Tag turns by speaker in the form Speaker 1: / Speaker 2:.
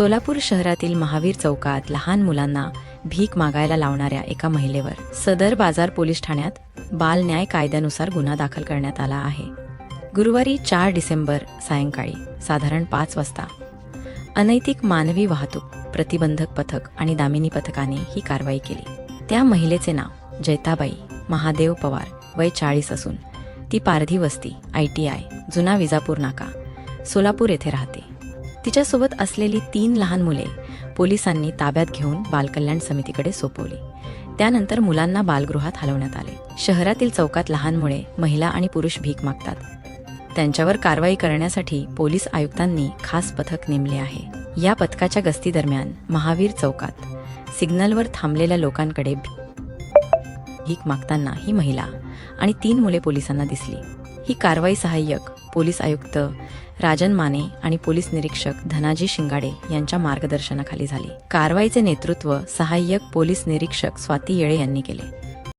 Speaker 1: सोलापूर शहरातील महावीर चौकात लहान मुलांना भीक मागायला लावणाऱ्या एका महिलेवर सदर बाजार पोलीस ठाण्यात बाल न्याय कायद्यानुसार गुन्हा दाखल करण्यात आला आहे. गुरुवारी चार डिसेंबर सायंकाळी साधारण पाच वाजता अनैतिक मानवी वाहतूक प्रतिबंधक पथक आणि दामिनी पथकाने ही कारवाई केली. त्या महिलेचे नाव जैताबाई महादेव पवार वय चाळीस असून ती पारधी वस्ती आय टी आय जुना विजापूर नाका सोलापूर येथे राहते. तिच्यासोबत असलेली तीन लहान मुले पोलिसांनी ताब्यात घेऊन बालकल्याण समितीकडे सोपवली. त्यानंतर मुलांना बालगृहात हलवण्यात आले. शहरातील चौकात लहान मुळे महिला आणि पुरुष भीक मागतात. त्यांच्यावर कारवाई करण्यासाठी पोलीस आयुक्तांनी खास पथक नेमले आहे. या पथकाच्या गस्ती दरम्यान महावीर चौकात सिग्नलवर थांबलेल्या लोकांकडे भीक मागताना ही महिला आणि तीन मुले पोलिसांना दिसली. ही कारवाई सहाय्यक पोलीस आयुक्त राजन माने आणि पोलीस निरीक्षक धनाजी शिंगाडे यांच्या मार्गदर्शनाखाली झाली. कारवाईचे नेतृत्व सहाय्यक पोलीस निरीक्षक स्वाती येळे यांनी केले.